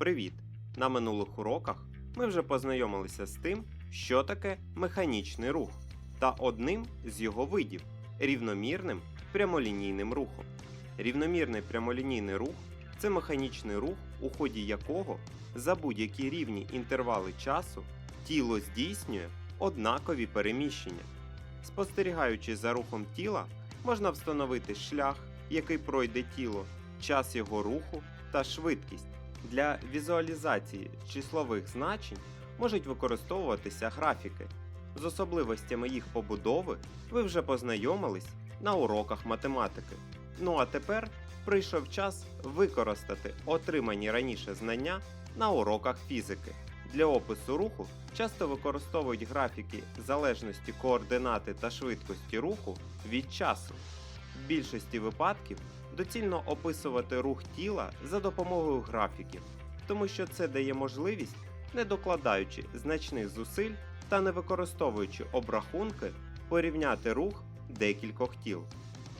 Привіт! На минулих уроках ми вже познайомилися з тим, що таке механічний рух, та одним з його видів рівномірним прямолінійним рухом. Рівномірний прямолінійний рух це механічний рух, у ході якого за будь-які рівні інтервали часу тіло здійснює однакові переміщення. Спостерігаючи за рухом тіла, можна встановити шлях, який пройде тіло, час його руху та швидкість. Для візуалізації числових значень можуть використовуватися графіки. З особливостями їх побудови ви вже познайомились на уроках математики. Ну а тепер прийшов час використати отримані раніше знання на уроках фізики. Для опису руху часто використовують графіки залежності координати та швидкості руху від часу. В більшості випадків доцільно описувати рух тіла за допомогою графіків, тому що це дає можливість, не докладаючи значних зусиль та не використовуючи обрахунки, порівняти рух декількох тіл.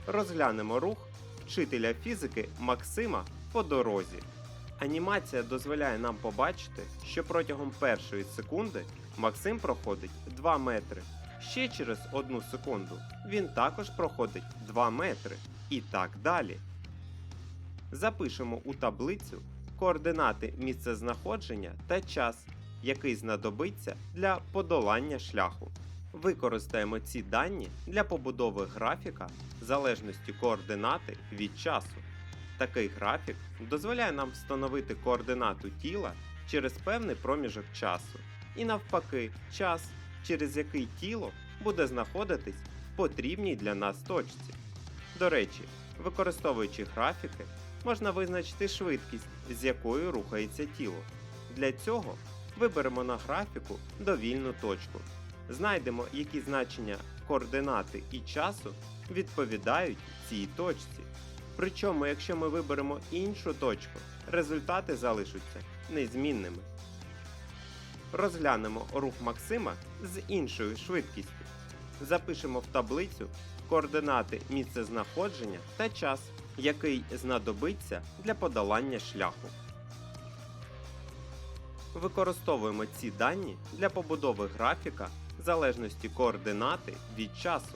Розглянемо рух вчителя фізики Максима по дорозі. Анімація дозволяє нам побачити, що протягом першої секунди Максим проходить 2 метри. Ще через 1 секунду він також проходить 2 метри і так далі. Запишемо у таблицю координати місцезнаходження та час, який знадобиться для подолання шляху. Використаємо ці дані для побудови графіка залежності координати від часу. Такий графік дозволяє нам встановити координату тіла через певний проміжок часу, і навпаки, час, через який тіло буде знаходитись в потрібній для нас точці. До речі, використовуючи графіки, можна визначити швидкість, з якою рухається тіло. Для цього виберемо на графіку довільну точку. Знайдемо, які значення координати і часу відповідають цій точці. Причому, якщо ми виберемо іншу точку, результати залишаться незмінними. Розглянемо рух Максима з іншою швидкістю. Запишемо в таблицю координати місцезнаходження та час, який знадобиться для подолання шляху. Використовуємо ці дані для побудови графіка залежності координати від часу.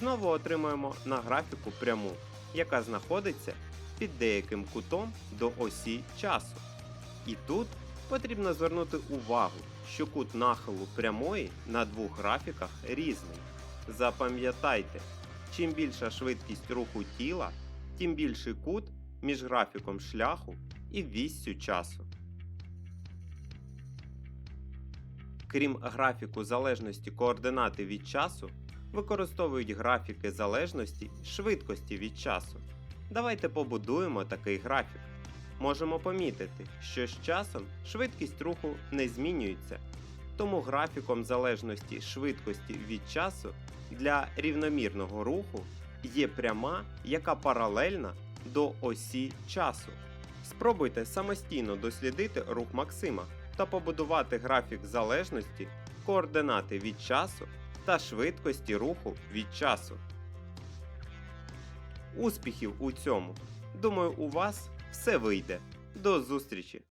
Знову отримуємо на графіку пряму, яка знаходиться під деяким кутом до осі часу. І тут потрібно звернути увагу, що кут нахилу прямої на двох графіках різний. Запам'ятайте, чим більша швидкість руху тіла, тим більший кут між графіком шляху і віссю часу. Крім графіку залежності координати від часу, використовують графіки залежності швидкості від часу. Давайте побудуємо такий графік. Можемо помітити, що з часом швидкість руху не змінюється, тому графіком залежності швидкості від часу для рівномірного руху є пряма, яка паралельна до осі часу. Спробуйте самостійно дослідити рух Максима та побудувати графік залежності координати від часу та швидкості руху від часу. Успіхів у цьому! Думаю, у вас все вийде. До зустрічі!